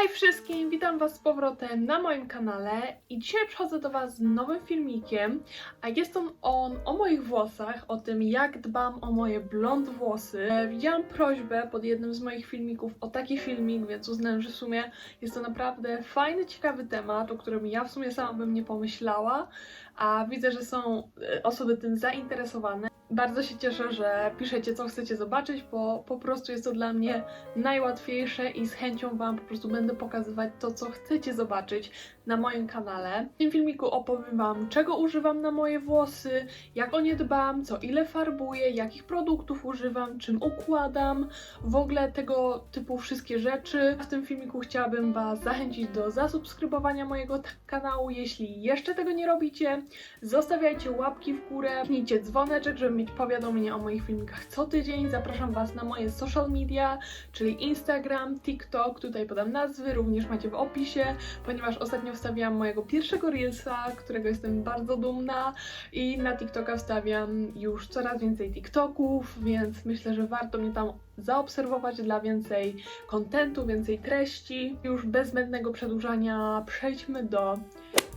Hej wszystkim, witam Was z powrotem na moim kanale i dzisiaj przychodzę do Was z nowym filmikiem, a jest on o moich włosach, o tym jak dbam o moje blond włosy. E, Widziałam prośbę pod jednym z moich filmików o taki filmik, więc uznałem, że w sumie jest to naprawdę fajny, ciekawy temat, o którym ja w sumie sama bym nie pomyślała, a widzę, że są e, osoby tym zainteresowane. Bardzo się cieszę, że piszecie, co chcecie zobaczyć, bo po prostu jest to dla mnie najłatwiejsze i z chęcią Wam po prostu będę pokazywać to, co chcecie zobaczyć na moim kanale. W tym filmiku opowiem Wam, czego używam na moje włosy, jak o nie dbam, co ile farbuję, jakich produktów używam, czym układam, w ogóle tego typu wszystkie rzeczy. W tym filmiku chciałabym Was zachęcić do zasubskrybowania mojego kanału, jeśli jeszcze tego nie robicie. Zostawiajcie łapki w górę, kliknijcie dzwoneczek, żeby mieć powiadomienia o moich filmikach co tydzień. Zapraszam Was na moje social media, czyli Instagram, TikTok, tutaj podam nazwy, również macie w opisie, ponieważ ostatnio wstawiałam mojego pierwszego Reelsa, którego jestem bardzo dumna i na TikToka wstawiam już coraz więcej TikToków, więc myślę, że warto mnie tam zaobserwować dla więcej kontentu, więcej treści. Już bez zbędnego przedłużania przejdźmy do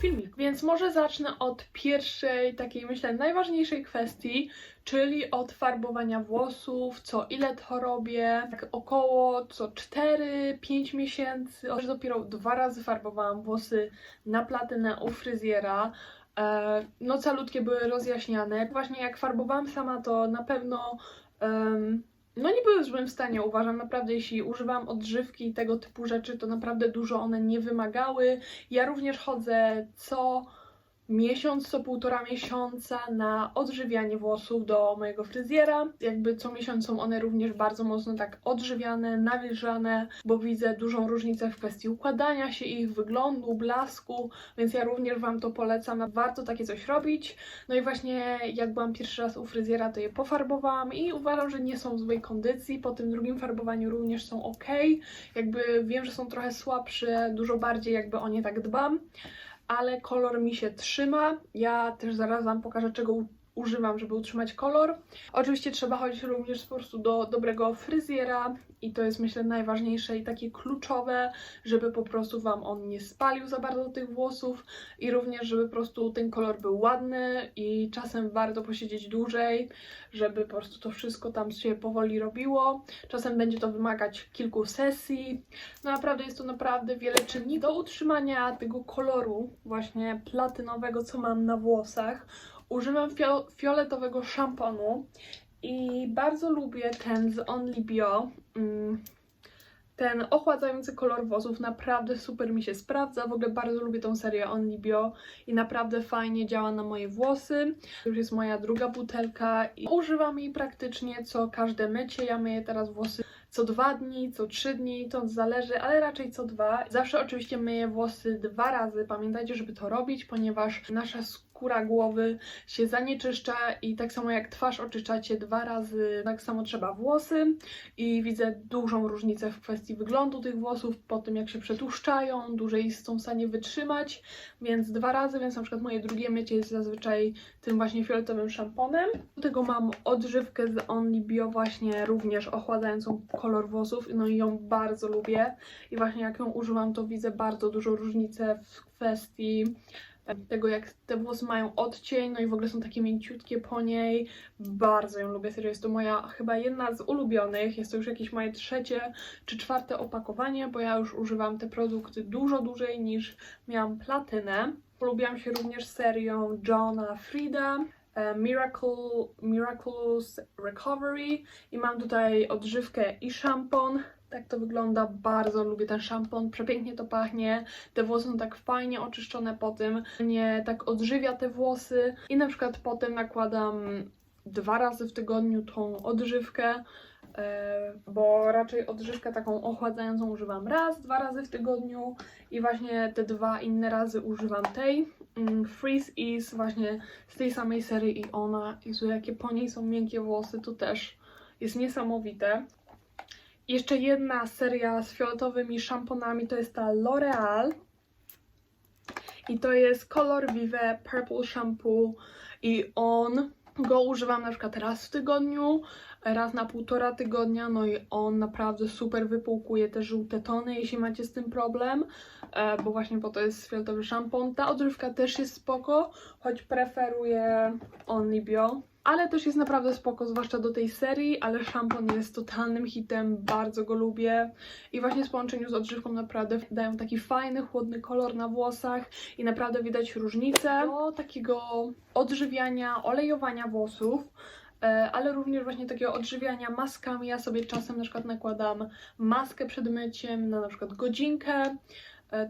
filmiku. Więc może zacznę od pierwszej, takiej myślę najważniejszej kwestii, czyli od farbowania włosów, co ile to robię, tak około co 4-5 miesięcy, Też dopiero dwa razy farbowałam włosy na platynę u fryzjera. E, No calutkie były rozjaśniane. Właśnie jak farbowałam sama, to na pewno em, no nie były w złym stanie, uważam. Naprawdę, jeśli używam odżywki i tego typu rzeczy, to naprawdę dużo one nie wymagały. Ja również chodzę co miesiąc, co półtora miesiąca na odżywianie włosów do mojego fryzjera. Jakby co miesiąc są one również bardzo mocno tak odżywiane, nawilżane, bo widzę dużą różnicę w kwestii układania się ich, wyglądu, blasku, więc ja również Wam to polecam. Warto takie coś robić. No i właśnie jak byłam pierwszy raz u fryzjera, to je pofarbowałam i uważam, że nie są w złej kondycji. Po tym drugim farbowaniu również są ok. Jakby wiem, że są trochę słabsze, dużo bardziej jakby o nie tak dbam ale kolor mi się trzyma. Ja też zaraz Wam pokażę, czego używam, żeby utrzymać kolor. Oczywiście trzeba chodzić również po prostu do dobrego fryzjera i to jest myślę najważniejsze i takie kluczowe, żeby po prostu Wam on nie spalił za bardzo tych włosów i również, żeby po prostu ten kolor był ładny i czasem warto posiedzieć dłużej, żeby po prostu to wszystko tam się powoli robiło. Czasem będzie to wymagać kilku sesji, no naprawdę jest to naprawdę wiele czynników do utrzymania tego koloru właśnie platynowego, co mam na włosach. Używam fio- fioletowego szamponu i bardzo lubię ten z Only Bio. Mm, Ten ochładzający kolor włosów naprawdę super mi się sprawdza. W ogóle bardzo lubię tą serię Only Bio i naprawdę fajnie działa na moje włosy. To już jest moja druga butelka i używam jej praktycznie co każde mycie. Ja myję teraz włosy co dwa dni, co trzy dni, to zależy, ale raczej co dwa. Zawsze oczywiście myję włosy dwa razy. Pamiętajcie, żeby to robić, ponieważ nasza skóra głowy się zanieczyszcza i tak samo jak twarz oczyszczacie dwa razy, tak samo trzeba włosy i widzę dużą różnicę w kwestii wyglądu tych włosów po tym jak się przetłuszczają, dłużej są w stanie wytrzymać, więc dwa razy, więc na przykład moje drugie mycie jest zazwyczaj tym właśnie fioletowym szamponem. Do tego mam odżywkę z Only Bio właśnie również ochładzającą kolor włosów, no i ją bardzo lubię i właśnie jak ją używam to widzę bardzo dużą różnicę w kwestii tego jak te włosy mają odcień, no i w ogóle są takie mięciutkie po niej. Bardzo ją lubię, serio jest to moja chyba jedna z ulubionych, jest to już jakieś moje trzecie czy czwarte opakowanie, bo ja już używam te produkty dużo dłużej niż miałam platynę. Polubiłam się również serią Johna Frida, e, Miracle, Miraculous Recovery i mam tutaj odżywkę i szampon. Tak to wygląda, bardzo lubię ten szampon, przepięknie to pachnie, te włosy są tak fajnie oczyszczone po tym, nie tak odżywia te włosy. I na przykład potem nakładam dwa razy w tygodniu tą odżywkę, e, bo raczej odżywkę taką ochładzającą używam raz, dwa razy w tygodniu i właśnie te dwa inne razy używam tej. Mm, Freeze Ease właśnie z tej samej serii i ona, Jezu, jakie po niej są miękkie włosy, to też jest niesamowite. Jeszcze jedna seria z fioletowymi szamponami to jest ta L'Oreal. I to jest Color Vive Purple Shampoo. I on go używam na przykład raz w tygodniu, raz na półtora tygodnia, no i on naprawdę super wypłukuje te żółte tony, jeśli macie z tym problem, e, bo właśnie po to jest fioletowy szampon. Ta odżywka też jest spoko, choć preferuję Only Bio. Ale też jest naprawdę spoko, zwłaszcza do tej serii, ale szampon jest totalnym hitem, bardzo go lubię. I właśnie w połączeniu z odżywką naprawdę dają taki fajny, chłodny kolor na włosach i naprawdę widać różnicę do takiego odżywiania, olejowania włosów. e, Ale również właśnie takiego odżywiania maskami. Ja sobie czasem na przykład nakładam maskę przed myciem na na przykład godzinkę,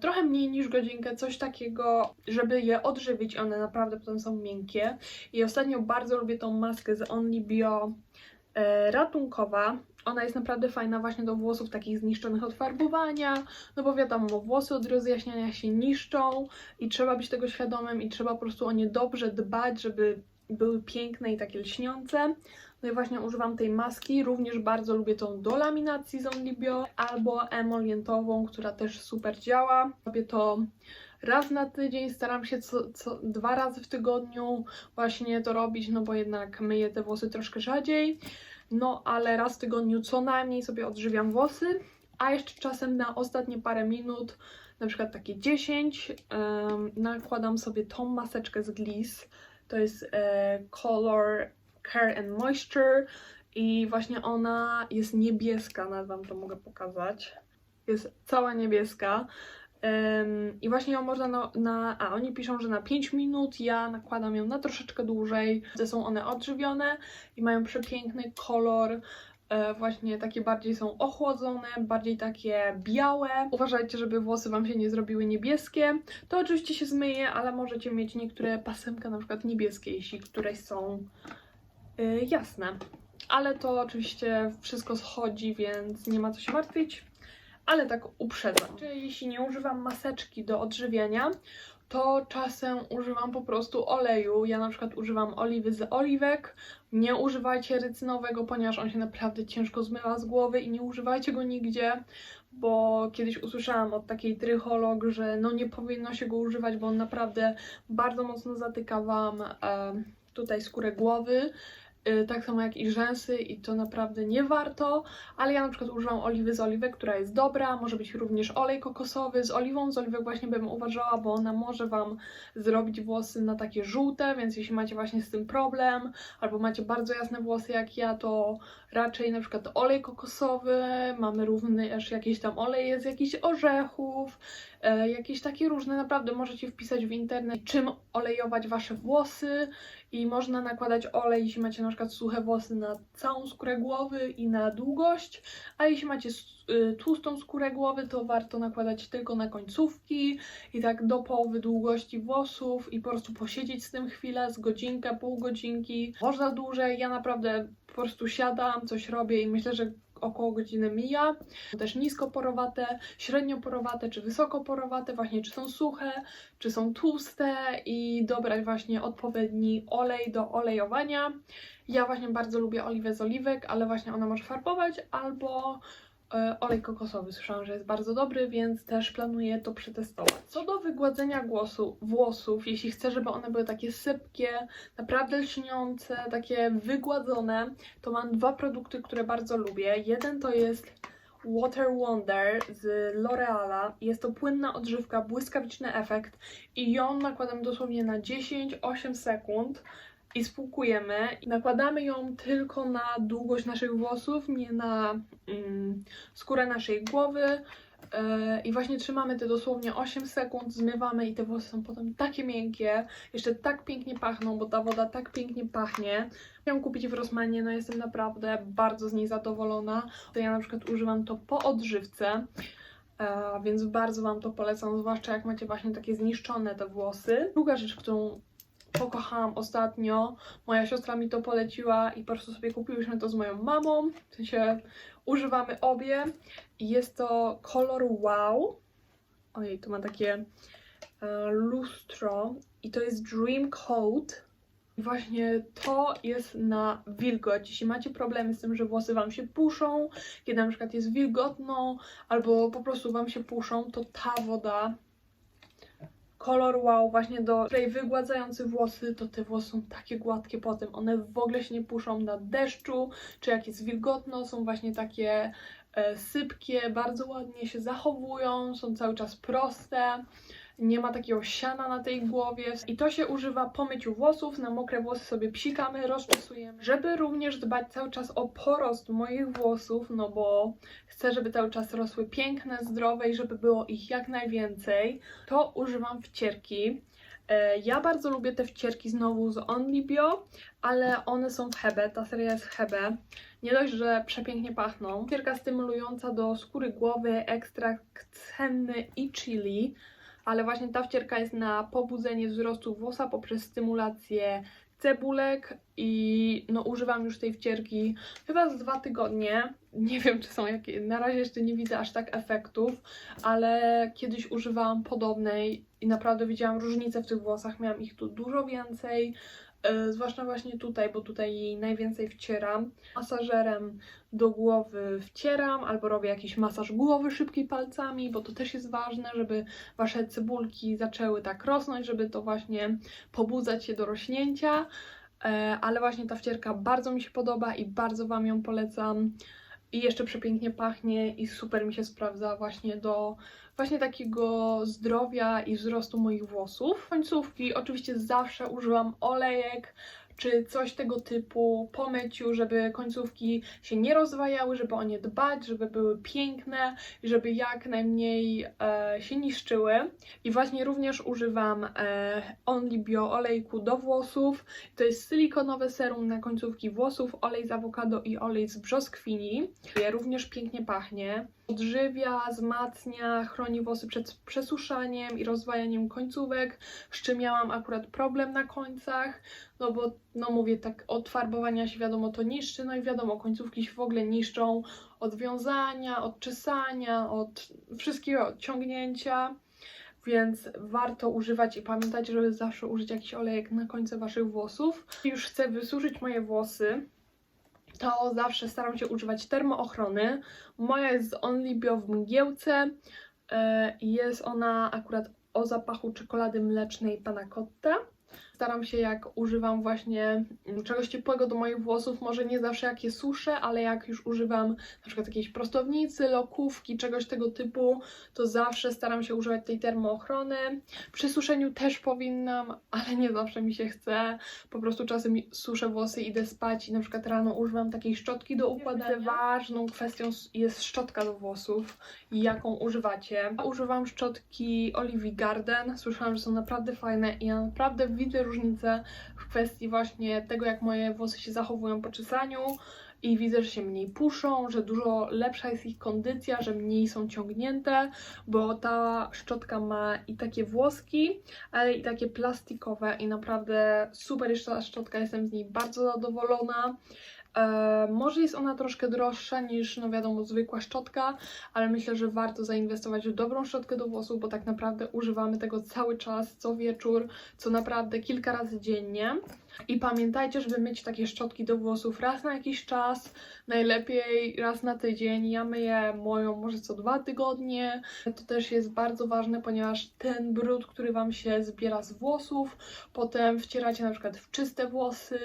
trochę mniej niż godzinkę, coś takiego, żeby je odżywić. One naprawdę potem są miękkie. I ostatnio bardzo lubię tą maskę z Only Bio e, ratunkowa. Ona jest naprawdę fajna właśnie do włosów takich zniszczonych od farbowania, no bo wiadomo, włosy od rozjaśniania się niszczą i trzeba być tego świadomym i trzeba po prostu o nie dobrze dbać, żeby były piękne i takie lśniące. No i właśnie używam tej maski, również bardzo lubię tą do laminacji z Only Bio albo emolientową, która też super działa. Robię to raz na tydzień, staram się co, co dwa razy w tygodniu właśnie to robić, no bo jednak myję te włosy troszkę rzadziej. No ale raz w tygodniu co najmniej sobie odżywiam włosy, a jeszcze czasem na ostatnie parę minut, na przykład takie 10, em, nakładam sobie tą maseczkę z Gliss. To jest e, Color Care and Moisture i właśnie ona jest niebieska, nawet Wam to mogę pokazać. Jest cała niebieska. Em, I właśnie ją można na, na. A oni piszą, że na 5 minut. Ja nakładam ją na troszeczkę dłużej. Są one odżywione i mają przepiękny kolor. E, właśnie takie bardziej są ochłodzone, bardziej takie białe. Uważajcie, żeby włosy Wam się nie zrobiły niebieskie. To oczywiście się zmyje, ale możecie mieć niektóre pasemka na przykład niebieskie, jeśli któreś są y, jasne. Ale to oczywiście wszystko schodzi, więc nie ma co się martwić. Ale tak uprzedzam. Czy jeśli nie używam maseczki do odżywiania, to czasem używam po prostu oleju. Ja na przykład używam oliwy z oliwek. Nie używajcie rycynowego, ponieważ on się naprawdę ciężko zmywa z głowy i nie używajcie go nigdzie, bo kiedyś usłyszałam od takiej trycholog, że no nie powinno się go używać, bo on naprawdę bardzo mocno zatyka Wam e, tutaj skórę głowy. Y, tak samo jak i rzęsy i to naprawdę nie warto, ale ja na przykład używam oliwy z oliwek, która jest dobra, może być również olej kokosowy. Z oliwą z oliwek właśnie bym uważała, bo ona może Wam zrobić włosy na takie żółte, więc jeśli macie właśnie z tym problem, albo macie bardzo jasne włosy jak ja, to raczej na przykład olej kokosowy, mamy również jakieś tam oleje z jakichś orzechów, e, jakieś takie różne, naprawdę możecie wpisać w internet, czym olejować Wasze włosy i można nakładać olej, jeśli macie na przykład suche włosy na całą skórę głowy i na długość, a jeśli macie y, tłustą skórę głowy, to warto nakładać tylko na końcówki i tak do połowy długości włosów i po prostu posiedzieć z tym chwilę, z godzinkę, pół godzinki, można dłużej, ja naprawdę po prostu siadam, coś robię i myślę, że około godziny mija. Też niskoporowate, średnioporowate czy wysokoporowate, właśnie czy są suche, czy są tłuste i dobrać właśnie odpowiedni olej do olejowania. Ja właśnie bardzo lubię oliwę z oliwek, ale właśnie ona może farbować albo olej kokosowy. Słyszałam, że jest bardzo dobry, więc też planuję to przetestować. Co do wygładzenia głosu, włosów, jeśli chcę, żeby one były takie sypkie, naprawdę lśniące, takie wygładzone, to mam dwa produkty, które bardzo lubię. Jeden to jest Water Wonder z L'Oreala. Jest to płynna odżywka, błyskawiczny efekt i ją nakładam dosłownie na 10-8 sekund i spłukujemy. Nakładamy ją tylko na długość naszych włosów, nie na mm, skórę naszej głowy. Yy, I właśnie trzymamy te dosłownie 8 sekund, zmywamy i te włosy są potem takie miękkie, jeszcze tak pięknie pachną, bo ta woda tak pięknie pachnie. Chciałam kupić w Rosmanie, no jestem naprawdę bardzo z niej zadowolona. Ja na przykład używam to po odżywce, e, więc bardzo Wam to polecam, zwłaszcza jak macie właśnie takie zniszczone te włosy. Druga rzecz, którą pokochałam ostatnio, moja siostra mi to poleciła i po prostu sobie kupiłyśmy to z moją mamą, w sensie używamy obie i jest to kolor wow. Ojej, to ma takie e, lustro i to jest Dream Coat. I Właśnie to jest na wilgoć. Jeśli macie problemy z tym, że włosy Wam się puszą, kiedy na przykład jest wilgotno, albo po prostu Wam się puszą, to ta woda kolor wow, właśnie do spray wygładzający włosy, to te włosy są takie gładkie potem, one w ogóle się nie puszczą na deszczu, czy jak jest wilgotno, są właśnie takie e, sypkie, bardzo ładnie się zachowują, są cały czas proste. Nie ma takiego siana na tej głowie i to się używa po myciu włosów. Na mokre włosy sobie psikamy, rozczesujemy. Żeby również dbać cały czas o porost moich włosów, no bo chcę, żeby cały czas rosły piękne, zdrowe i żeby było ich jak najwięcej, to używam wcierki. E, Ja bardzo lubię te wcierki znowu z Only Bio, ale one są w Hebe, ta seria jest w Hebe. Nie dość, że przepięknie pachną. Wcierka stymulująca do skóry głowy, ekstrakt cenny i chili, ale właśnie ta wcierka jest na pobudzenie wzrostu włosa poprzez stymulację cebulek i no używam już tej wcierki chyba z dwa tygodnie. Nie wiem, czy są jakie, na razie jeszcze nie widzę aż tak efektów, ale kiedyś używałam podobnej i naprawdę widziałam różnicę w tych włosach. Miałam ich tu dużo więcej, zwłaszcza właśnie tutaj, bo tutaj jej najwięcej wcieram. Masażerem do głowy wcieram albo robię jakiś masaż głowy szybki palcami, bo to też jest ważne, żeby wasze cebulki zaczęły tak rosnąć, żeby to właśnie pobudzać się do rośnięcia. E, Ale właśnie ta wcierka bardzo mi się podoba i bardzo Wam ją polecam. I jeszcze przepięknie pachnie i super mi się sprawdza właśnie do właśnie takiego zdrowia i wzrostu moich włosów. Końcówki oczywiście zawsze używam olejek czy coś tego typu po myciu, żeby końcówki się nie rozwajały, żeby o nie dbać, żeby były piękne i żeby jak najmniej e, się niszczyły. I właśnie również używam e, Only Bio olejku do włosów. To jest silikonowe serum na końcówki włosów, olej z awokado i olej z brzoskwini. Również pięknie pachnie. Odżywia, wzmacnia, chroni włosy przed przesuszaniem i rozwajaniem końcówek, z czym miałam akurat problem na końcach, no bo, no mówię, tak od farbowania się wiadomo to niszczy, no i wiadomo, końcówki się w ogóle niszczą od wiązania, od czesania, od wszystkiego, ciągnięcia, więc warto używać i pamiętać, żeby zawsze użyć jakiś olejek na końcu waszych włosów. Już chcę wysuszyć moje włosy, to zawsze staram się używać termoochrony. Moja jest z Only Bio w mgiełce e, jest ona akurat o zapachu czekolady mlecznej Panna Cotta. Staram się, jak używam właśnie mm, czegoś ciepłego do moich włosów, może nie zawsze jak je suszę, ale jak już używam na przykład jakiejś prostownicy, lokówki, czegoś tego typu, to zawsze staram się używać tej termoochrony. Przy suszeniu też powinnam, ale nie zawsze mi się chce. Po prostu czasem suszę włosy, idę spać i na przykład rano używam takiej szczotki do układania. Ważną kwestią jest szczotka do włosów i jaką używacie. Używam szczotki Olivia Garden. Słyszałam, że są naprawdę fajne i ja naprawdę widzę różnicę w kwestii właśnie tego, jak moje włosy się zachowują po czesaniu. I widzę, że się mniej puszą, że dużo lepsza jest ich kondycja, że mniej są ciągnięte, bo ta szczotka ma i takie włoski, ale i takie plastikowe i naprawdę super jest ta szczotka, jestem z niej bardzo zadowolona. E, może jest ona troszkę droższa niż, no wiadomo, zwykła szczotka, ale myślę, że warto zainwestować w dobrą szczotkę do włosów, bo tak naprawdę używamy tego cały czas, co wieczór, co naprawdę kilka razy dziennie. I pamiętajcie, żeby myć takie szczotki do włosów raz na jakiś czas, najlepiej raz na tydzień. Ja myję moją może co dwa tygodnie. To też jest bardzo ważne, ponieważ ten brud, który Wam się zbiera z włosów, potem wcieracie na przykład w czyste włosy,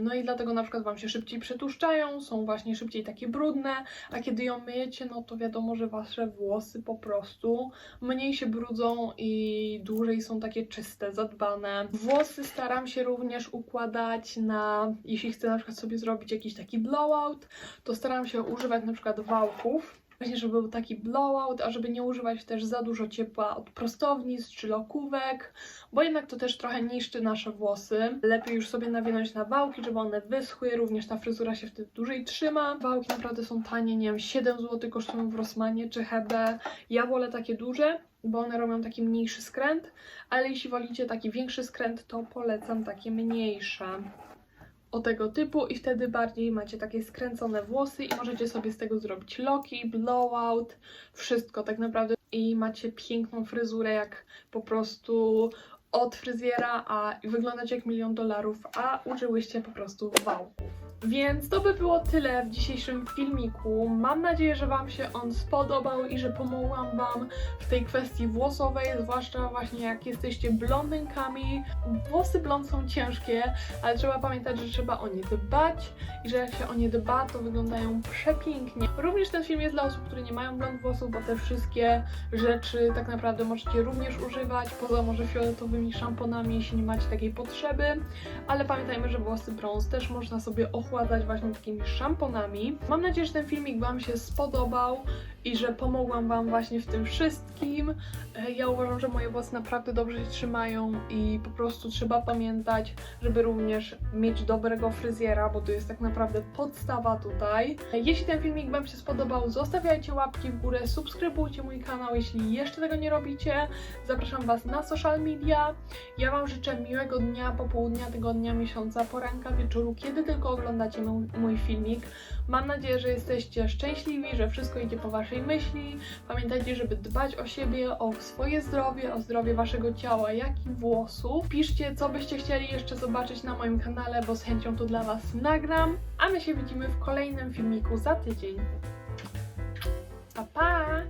No i dlatego na przykład Wam się szybciej przetuszczają, są właśnie szybciej takie brudne, a kiedy ją myjecie, no to wiadomo, że Wasze włosy po prostu mniej się brudzą i dłużej są takie czyste, zadbane. Włosy staram się również układać na, jeśli chcę na przykład sobie zrobić jakiś taki blowout, to staram się używać na przykład wałków, Właśnie, żeby był taki blowout, a żeby nie używać też za dużo ciepła od prostownic czy lokówek, bo jednak to też trochę niszczy nasze włosy. Lepiej już sobie nawinąć na wałki, żeby one wyschły, również ta fryzura się wtedy dłużej trzyma. Wałki naprawdę są tanie, nie wiem, 7 zł kosztują w Rossmanie czy Hebe. Ja wolę takie duże, bo one robią taki mniejszy skręt, ale jeśli wolicie taki większy skręt, to polecam takie mniejsze o tego typu i wtedy bardziej macie takie skręcone włosy i możecie sobie z tego zrobić loki, blowout, wszystko tak naprawdę i macie piękną fryzurę jak po prostu od fryzjera, a wyglądacie jak milion dolarów, a użyłyście po prostu wałków. Więc to by było tyle w dzisiejszym filmiku. Mam nadzieję, że Wam się on spodobał i że pomogłam Wam w tej kwestii włosowej, zwłaszcza właśnie jak jesteście blondynkami. Włosy blond są ciężkie, ale trzeba pamiętać, że trzeba o nie dbać i że jak się o nie dba, to wyglądają przepięknie. Również ten film jest dla osób, które nie mają blond włosów, bo te wszystkie rzeczy tak naprawdę możecie również używać, poza może fioletowymi szamponami, jeśli nie macie takiej potrzeby, ale pamiętajmy, że włosy brąz też można sobie ochładzać właśnie takimi szamponami. Mam nadzieję, że ten filmik Wam się spodobał i że pomogłam Wam właśnie w tym wszystkim. E, Ja uważam, że moje włosy naprawdę dobrze się trzymają i po prostu trzeba pamiętać, żeby również mieć dobrego fryzjera, bo to jest tak naprawdę podstawa tutaj. E, Jeśli ten filmik Wam się spodobał, zostawiajcie łapki w górę, subskrybujcie mój kanał, jeśli jeszcze tego nie robicie. Zapraszam Was na social media. Ja Wam życzę miłego dnia, popołudnia, tygodnia, miesiąca, poranka, wieczoru, kiedy tylko oglądacie oglądacie mój filmik. Mam nadzieję, że jesteście szczęśliwi, że wszystko idzie po Waszej myśli. Pamiętajcie, żeby dbać o siebie, o swoje zdrowie, o zdrowie Waszego ciała, jak i włosów. Piszcie, co byście chcieli jeszcze zobaczyć na moim kanale, bo z chęcią to dla Was nagram. A my się widzimy w kolejnym filmiku za tydzień. Pa, pa!